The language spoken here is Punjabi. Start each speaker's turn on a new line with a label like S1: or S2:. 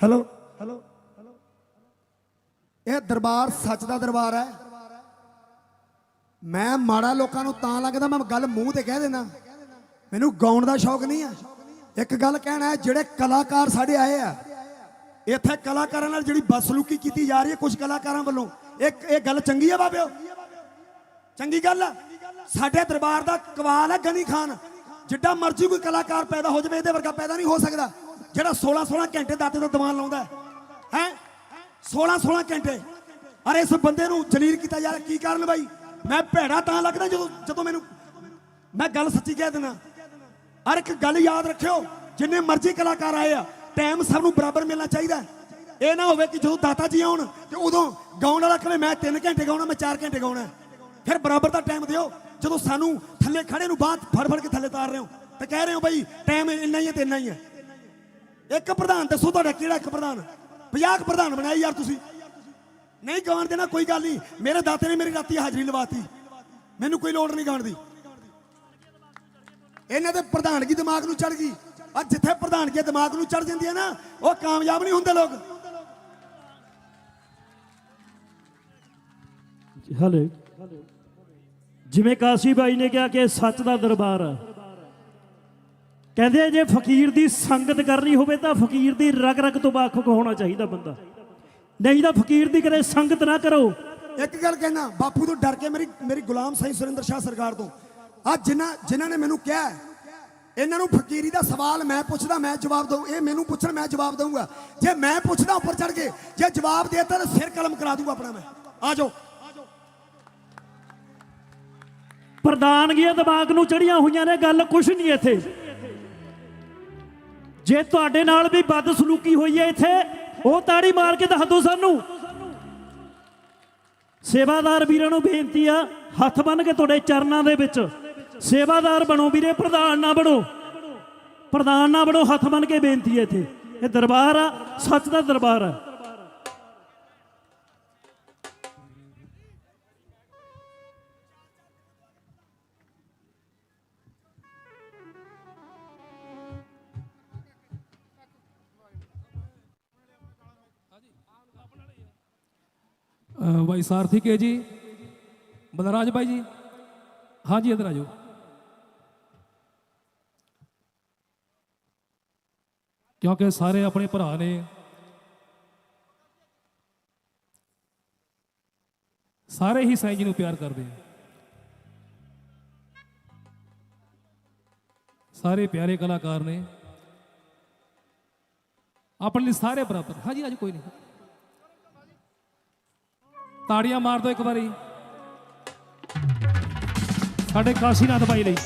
S1: ਹੈਲੋ ਹੈਲੋ ਇਹ ਦਰਬਾਰ ਸੱਚ ਦਾ ਦਰਬਾਰ ਹੈ। ਮੈਂ ਮਾੜਾ ਲੋਕਾਂ ਨੂੰ ਤਾਂ ਲੱਗਦਾ ਮੈਂ ਗੱਲ ਮੂੰਹ ਤੇ ਕਹਿ ਦੇਣਾ ਮੈਨੂੰ ਗਾਉਣ ਦਾ ਸ਼ੌਕ ਨਹੀਂ ਆ ਇੱਕ ਗੱਲ ਕਹਿਣਾ ਹੈ, ਜਿਹੜੇ ਕਲਾਕਾਰ ਸਾਡੇ ਆਏ ਆ, ਇੱਥੇ ਕਲਾਕਾਰਾਂ ਨਾਲ ਜਿਹੜੀ ਬਦਸਲੂਕੀ ਕੀਤੀ ਜਾ ਰਹੀ ਹੈ ਕੁਝ ਕਲਾਕਾਰਾਂ ਵੱਲੋਂ, ਇੱਕ ਇਹ ਗੱਲ ਚੰਗੀ ਹੈ ਬਾਬਿਓ? ਚੰਗੀ ਗੱਲ ਆ। ਸਾਡੇ ਦਰਬਾਰ ਦਾ ਕਵਾਲ ਹੈ ਗਨੀ ਖਾਨ। ਜਿੱਡਾ ਮਰਜ਼ੀ ਕੋਈ ਕਲਾਕਾਰ ਪੈਦਾ ਹੋ ਜਾਵੇ, ਇਹਦੇ ਵਰਗਾ ਪੈਦਾ ਨਹੀਂ ਹੋ ਸਕਦਾ। ਜਿਹੜਾ 16 16 ਘੰਟੇ ਦਾਤੇ ਦਾ ਦੀਵਾਨ ਲਾਉਂਦਾ ਹੈ ਹੈ? 16 16 ਘੰਟੇ। ਅਰੇ ਇਸ ਬੰਦੇ ਨੂੰ ਜਲੀਲ ਕੀਤਾ ਜਾ ਰਿਹਾ ਕੀ ਕਾਰਨ ਬਾਈ? ਮੈਂ ਭੈੜਾ ਤਾਂ ਲੱਗਦਾ ਜਦੋਂ ਜਦੋਂ ਮੈਨੂੰ ਮੈਂ ਗੱਲ ਸੱਚੀ ਕਹਿ ਦਿੰਦਾ। ਹਰ ਇੱਕ ਗੱਲ ਯਾਦ ਰੱਖਿਓ, ਜਿੰਨੇ ਮਰਜ਼ੀ ਕਲਾਕਾਰ ਆਏ ਆ ਟਾਈਮ ਸਭ ਨੂੰ ਬਰਾਬਰ ਮਿਲਣਾ ਚਾਹੀਦਾ ਇਹ ਨਾ ਹੋਵੇ ਕਿ ਜਦੋਂ ਦਾਤਾ ਜੀ ਆਉਣ, ਤੇ ਉਦੋਂ ਗਾਉਣ ਵਾਲਾ ਕਹੇ, ਮੈਂ 3 ਘੰਟੇ ਗਾਉਣਾ, ਮੈਂ 4 ਘੰਟੇ ਗਾਉਣਾ ਫਿਰ ਬਰਾਬਰ ਦਾ ਟਾਈਮ ਦਿਓ। ਜਦੋਂ ਸਾਨੂੰ ਥੱਲੇ ਖੜੇ ਨੂੰ ਬਾਤ ਫੜ ਫੜ ਕੇ ਥੱਲੇ ਤਾਰ ਰਹੇ ਹੋ, ਤੇ ਕਹਿ ਰਹੇ ਹੋ ਬਾਈ ਟਾਈਮ ਇੰਨਾ ਹੀ ਹੈ ਤੇ ਇੰਨਾ ਹੀ ਹੈ। ਇੱਕ ਪ੍ਰਧਾਨ ਦੱਸੋ ਤੁਹਾਡਾ ਕਿਹੜਾ ਇੱਕ ਪ੍ਰਧਾਨ? 50 ਪ੍ਰਧਾਨ ਬਣਾਏ ਯਾਰ ਤੁਸੀਂ। ਨਹੀਂ ਗਾਉਣ ਦੇਣਾ ਕੋਈ ਗੱਲ ਨਹੀਂ। ਮੇਰੇ ਦਾਤੇ ਨੇ ਮੇਰੀ ਰਾਤੀ ਹਾਜ਼ਰੀ ਲਵਾਤੀ। ਮੈਨੂੰ ਕੋਈ ਲੋੜ ਨਹੀਂ ਗਾਉਣ ਦੀ। ਇਹਨਾਂ ਦੇ ਪ੍ਰਧਾਨਗੀ ਦਿਮਾਗ ਨੂੰ ਚੜ ਗਈ। ਆ ਜਿੱਥੇ ਪ੍ਰਧਾਨਗੀ ਦਿਮਾਗ ਨੂੰ ਚੜ ਜਾਂਦੀ ਹੈ ਨਾ, ਉਹ ਕਾਮਯਾਬ ਨਹੀਂ ਹੁੰਦੇ ਲੋਕ।
S2: ਹਲੇ। ਜਿਵੇਂ ਕਾਸ਼ੀ ਬਾਈ ਨੇ ਕਿਹਾ ਕਿ ਸੱਚ ਦਾ ਦਰਬਾਰ ਹੈ ਕਹਿੰਦੇ ਜੇ ਫਕੀਰ ਦੀ ਸੰਗਤ ਕਰਨੀ ਹੋਵੇ ਤਾਂ ਫਕੀਰ ਦੀ ਰਗ ਰਗ ਤੋਂ ਵਾਕਫ ਹੋਣਾ ਚਾਹੀਦਾ ਬੰਦਾ। ਨਹੀਂ ਤਾਂ ਫਕੀਰ ਦੀ ਕਦੇ ਸੰਗਤ ਨਾ ਕਰੋ।
S1: ਇੱਕ ਗੱਲ ਕਹਿਣਾ ਬਾਪੂ ਤੋਂ ਡਰ ਕੇ ਮੇਰੀ ਮੇਰੀ ਗੁਲਾਮ ਸਾਈਂ ਸੁਰਿੰਦਰ ਸ਼ਾਹ ਸਰਕਾਰ ਤੋਂ। ਆ ਜਿਨ੍ਹਾਂ ਜਿਨ੍ਹਾਂ ਨੇ ਮੈਨੂੰ ਕਿਹਾ ਇਹਨਾਂ ਨੂੰ ਫਕੀਰੀ ਦਾ ਸਵਾਲ ਮੈਂ ਪੁੱਛਦਾ ਮੈਂ ਜਵਾਬ ਦਊ ਇਹ ਮੈਨੂੰ ਪੁੱਛਣ ਮੈਂ ਜਵਾਬ ਦਊਂਗਾ। ਜੇ ਮੈਂ ਪੁੱਛਦਾ ਉੱਪਰ ਚੜ ਕੇ ਜੇ ਜਵਾਬ ਦੇਤਾ ਤਾਂ ਸਿਰ ਕਲਮ ਕਰਾ ਦੂੰਗਾ ਆਪਣਾ ਮੈਂ। ਆ ਜਾਓ।
S2: ਪ੍ਰਧਾਨਗੀਆਂ ਦਿਮਾਗ ਨੂੰ ਚੜੀਆਂ ਹੋਈਆਂ ਨੇ ਗੱਲ ਕੁਛ ਨਹੀਂ ਇੱਥੇ। ਜੇ ਤੁਹਾਡੇ ਨਾਲ ਵੀ ਬਦਸਲੂਕੀ ਹੋਈ ਹੈ ਇੱਥੇ, ਉਹ ਤਾੜੀ ਮਾਰ ਕੇ ਦੱਸ ਦਿਓ ਸਾਨੂੰ। ਸੇਵਾਦਾਰ ਵੀਰਾਂ ਨੂੰ ਬੇਨਤੀ ਆ, ਹੱਥ ਬੰਨ ਕੇ ਤੁਹਾਡੇ ਚਰਨਾਂ ਦੇ ਵਿੱਚ। ਸੇਵਾਦਾਰ ਬਣੋ ਵੀਰੇ, ਪ੍ਰਧਾਨ ਨਾ ਬਣੋ। ਪ੍ਰਧਾਨ ਨਾ ਬਣੋ, ਹੱਥ ਬੰਨ ਕੇ ਬੇਨਤੀ ਹੈ ਇੱਥੇ। ਇਹ ਦਰਬਾਰ ਆ, ਸੱਚ ਦਾ ਦਰਬਾਰ ਆ।
S3: ਬਾਈ ਭਾਈ ਸਾਰਥੀ ਕੇ ਜੀ, ਬਲਰਾਜ ਬਾਈ ਜੀ। ਹਾਂਜੀ, ਇਧਰ ਆ ਕਿਉਂਕਿ ਸਾਰੇ ਆਪਣੇ ਭਰਾ ਨੇ ਸਾਰੇ ਹੀ ਸਾਈਂ ਜੀ ਨੂੰ ਪਿਆਰ ਕਰਦੇ ਆ। ਸਾਰੇ ਪਿਆਰੇ ਕਲਾਕਾਰ ਨੇ। ਆਪਣੇ ਲਈ ਸਾਰੇ ਬਰਾਬਰ। ਹਾਂਜੀ, ਅੱਜ ਕੋਈ ਨਹੀਂ। ਤਾੜੀਆਂ ਮਾਰ ਦਿਓ ਇੱਕ ਵਾਰੀ। ਸਾਡੇ ਕਾਸ਼ੀਨਾਥ ਭਾਈ ਲਈ।